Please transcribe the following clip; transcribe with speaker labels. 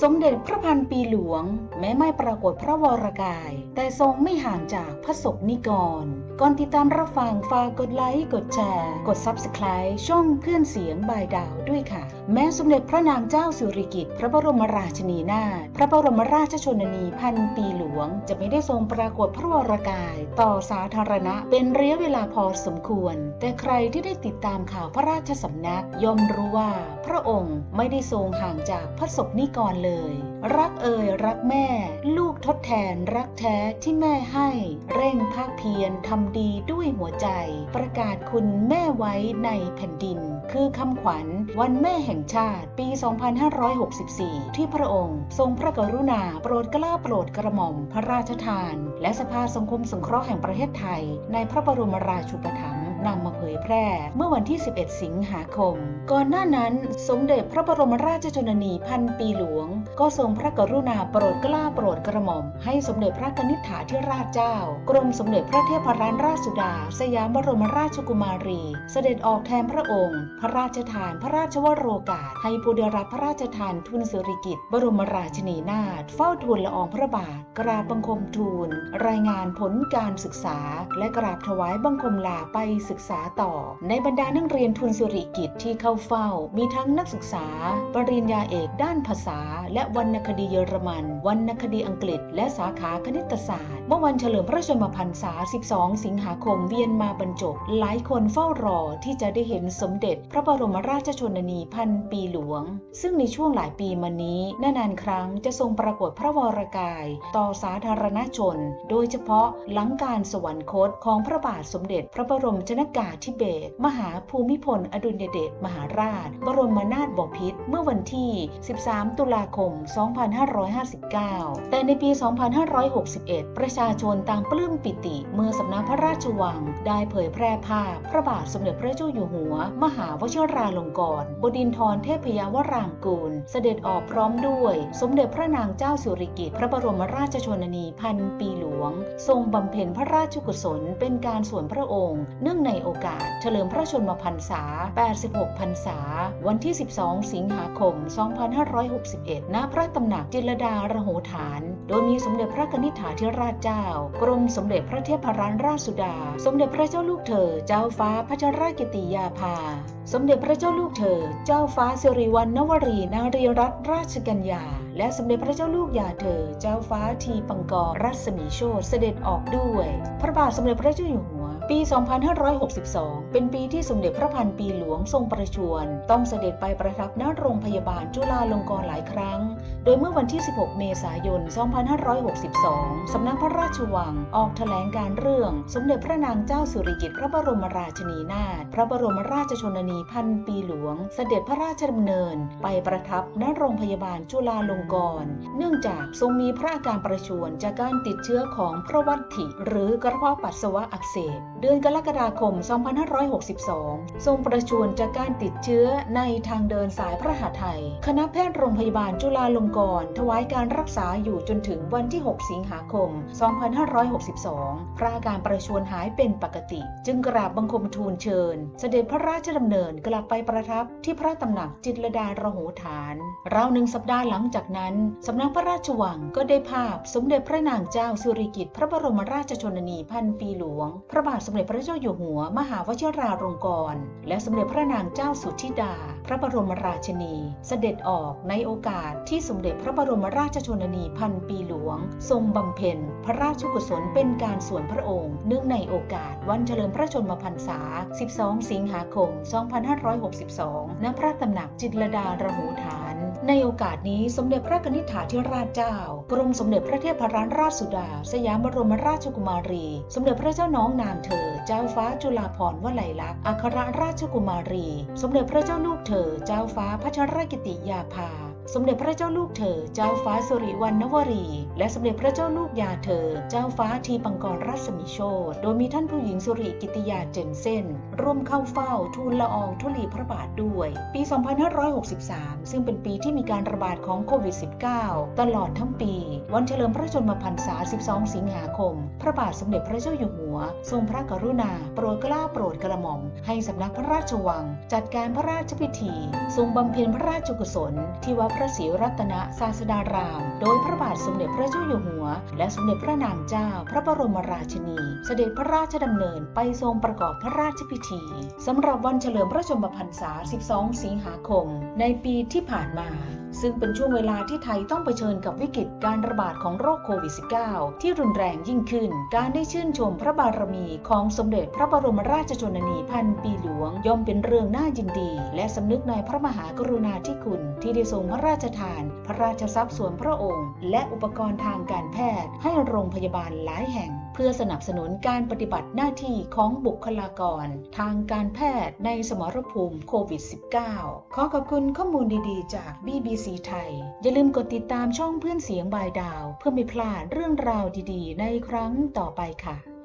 Speaker 1: สมเด็จพระพันปีหลวง แม้ไม่ปรากฏพระวรกาย แต่ทรงไม่ห่างจากพระศกนิกร ก่อนติดตามรับฟังฝากกดไลค์ กดแชร์ กด Subscribe ช่องเพื่อนเสียงบายดาวด้วยค่ะ แม้สมเด็จพระนางเจ้าสิริกิติ์พระบรมราชินีนาถพระบรมราชชนนีพันปีหลวง จะไม่ได้ทรงปรากฏพระวรกายต่อสาธารณะเป็นระยะเวลาพอสมควร แต่ใครที่ได้ติดตามข่าวพระราชสำนักย่อมรู้ว่า พระองค์ไม่ได้ทรงห่างจากพระศกนิกรเลย รักเอ่ยรักแม่ ลูกทดแทนรักแท้ที่แม่ให้ เร่งภาคเพียรทำดีด้วยหัวใจ ประกาศคุณแม่ไว้ในแผ่นดิน คือคำขวัญวันแม่แห่งชาติปี 2564 ที่พระองค์ ทรงพระกรุณาโปรดกล้าโปรดกระหม่อมพระราชทาน และสภาสังคมสงเคราะห์แห่งประเทศไทย ในพระบรมราชูปถัมภ์ นำมาเผยแพร่ เมื่อวันที่ 11 สิงหาคม ก่อนหน้านั้นสมเด็จพระบรมราชชนนีพันปีหลวง ก็ทรงพระกรุณาโปรดกล้าโปรดกระหม่อม ให้สมเด็จพระกนิษฐาธิราชเจ้า กรมสมเด็จพระเทพรัตนราชสุดา สยามบรมราชกุมารี เสด็จออกแทนพระองค์ พระราชทานพระราชวโรกาส ให้ผู้ได้รับพระราชทานทุนสิริกิติบรมราชินีนาถเฝ้าทูลละอองพระบาท กราบบังคมทูล รายงานผลการศึกษา และกราบถวายบังคมลาไปศึกึกษาต่อ ในบรรดานักเรียนทุนสิริกิตที่เข้าเฝ้า มีทั้งนักศึกษา ปริญญาเอกด้านภาษา และวรรณคดีเยอรมัน วรรณคดีอังกฤษ และสาขาคณิตศาสตร์ เมื่อวันเฉลิมพระชนมพรรษา 12 สิงหาคมเวียนมาบรรจบ หลายคนเฝ้ารอที่จะได้เห็นสมเด็จ พระบรมราชชนนีพันปีหลวง ซึ่งในช่วงหลายปีมานี้นานๆครั้งจะทรงปรากฏพระวรกาย ต่อสาธารณชน โดยเฉพาะหลังการสวรรคตของพระบาทสมเด็จพระบรมชนกาธิเบศมหาภูมิพล อดุลยเดชมหาราช บรมนาถบพิตรเมื่อวันที่ 13 ตุลาคม 2559 แต่ในปี 2561 ประชาชนต่างปลื้มปิติ เมื่อสำนักพระราชวัง ได้เผยแพร่ภาพ พระบาทสมเด็จพระเจ้าอยู่หัว มหาวชิราลงกรณ์บดินทรเทพยวรางกูล เสด็จออกพร้อมด้วย สมเด็จพระนางเจ้าสิริกิติ์พระบรมราชชนนีพันปีหลวง ทรงบำเพ็ญพระราชกุศลเป็นการส่วนพระองค์ เนื่องในโอกาส เฉลิมพระชนมพรรษา 86 พรรษา วันที่ 12 สิงหาคม 2561 ณ พระตำหนักจิรดาระโหฐาน โดยมีสมเด็จพระกนิษฐาธิราชเจ้า กรมสมเด็จพระเทพรัตนราชสุดา สมเด็จพระเจ้าลูกเธอ เจ้าฟ้าพัชรกิติยาภา สมเด็จพระเจ้าลูกเธอ เจ้าฟ้าสิริวัณณวรีนารีรัตนราชกัญญาและสมเด็จพระเจ้าลูกยาเธอ เจ้าฟ้าทีปังกรรัศมีโชตเสด็จออกด้วย พระบาทสมเด็จพระเจ้าอยู่หัว ปี 2562 เป็นปีที่สมเด็จพระพันปีหลวงทรงประชวร ต้องเสด็จไปประทับณโรงพยาบาลจุฬาลงกรณ์หลายครั้ง โดยเมื่อวันที่ 16 เมษายน 2562 สำนักพระราชวัง ออกแถลงการเรื่อง สมเด็จพระนางเจ้าสุริกิติ์พระบรมราชินีนาถ พระบรมราชชนนีพันปีหลวง เสด็จพระราชดำเนิน ไปประทับณโรงพยาบาลจุฬาลงกรณ์ เนื่องจากทรงมีพระอาการประชวรจากการติดเชื้อของพระวัตถิ หรือกระเพาะปัสสาวะอักเสบเดือนกรกฎาคม 2562 ทรงประชวรจากการติดเชื้อในทางเดินสายพระหฤทัยคณะแพทย์โรงพยาบาลจุฬาลงกรณ์ถวายการรักษาอยู่จนถึงวันที่ 6 สิงหาคม 2562 พระอาการประชวรหายเป็นปกติ จึงกราบบังคมทูลเชิญ เสด็จพระราชดำเนินกลับไปประทับที่พระตำหนักจิตรดาระโหฐาน ราวหนึ่งสัปดาห์หลังจากนั้น สำนักพระราชวังก็ได้ภาพสมเด็จพระนางเจ้าสิริกิติ์พระบรมราชชนนีพันปีหลวง พระบาทสมเด็จพระเจ้าอยู่หัว มหาวชิราลงกรณ์และสมเด็จพระนางเจ้าสุธิดา พระบรมราชินี เสด็จออกในโอกาสที่สมเด็จพระบรมราชชนนีพันปีหลวง ทรงบำเพ็ญ พระราชกุศลเป็นการส่วนพระองค์ เนื่องในโอกาสวันเฉลิมพระชนมพรรษา 12 สิงหาคม 2562 ณ พระตำหนักจิตรดาระหูฐาน ในโอกาสนี้สมเด็จพระนิษฐาธิราชเจ้า กรมสมเด็จพระเทพรัตนราชสุดา สยามบรมราชกุมารี สมเด็จพระเจ้าน้องนางเธอ เจ้าฟ้าจุฬาภรณ์วลัยลักษณ์อัครราชกุมารี สมเด็จพระเจ้าลูกเธอ เจ้าฟ้าพัชรกิติยาภา สมเด็จพระเจ้าลูกเธอ เจ้าฟ้าสุริวัณณวรี และสมเด็จพระเจ้าลูกยาเธอ เจ้าฟ้าทีปังกรรัศมีโชตโดยมีท่านผู้หญิงสุริกิติยาเจนเซ่นร่วมเข้าเฝ้าทูลละอองธุลีพระบาทด้วย ปี 2563 ซึ่งเป็นปีที่มีการระบาดของโควิด -19 ตลอดทั้งปี วันเฉลิมพระชนมพรรษา 12 สิงหาคม พระบาทสมเด็จพระเจ้าอยู่หัว ทรงพระกรุณา โปรดเกล้าโปรดกระหม่อม ให้สำนักพระราชวัง จัดการพระราชพิธีทรงบำเพ็ญพระราชกุศลที่วัดพระศรีรัตนศาสดาราม โดยพระบาทสมเด็จพระเจ้าอยู่หัว และสมเด็จพระนางเจ้า พระบรมราชินี เสด็จพระราชดำเนินไปทรงประกอบพระราชพิธีสำหรับวันเฉลิมพระชนมพรรษา 12 สิงหาคม ในปีที่ผ่านมาซึ่งเป็นช่วงเวลาที่ไทยต้องเผชิญกับวิกฤตการระบาดของโรคโควิด -19 ที่รุนแรงยิ่งขึ้น การได้ชื่นชมพระบารมีของสมเด็จพระบรมราชชนนีพันปีหลวงย่อมเป็นเรื่องน่ายินดี และสำนึกในพระมหากรุณาธิคุณที่ได้ทรงพระราชทาน พระราชทรัพย์ส่วนพระองค์ และอุปกรณ์ทางการแพทย์ ให้โรงพยาบาลหลายแห่ง เพื่อสนับสนุนการปฏิบัติหน้าที่ของบุคลากร ทางการแพทย์ในสมรภูมิโควิด -19 ขอขอบคุณข้อมูลดีๆ จาก BBC ไทย อย่าลืมกดติดตามช่องเพื่อนเสียงบายดาว เพื่อไม่พลาดเรื่องราวดีๆ ในครั้งต่อไปค่ะ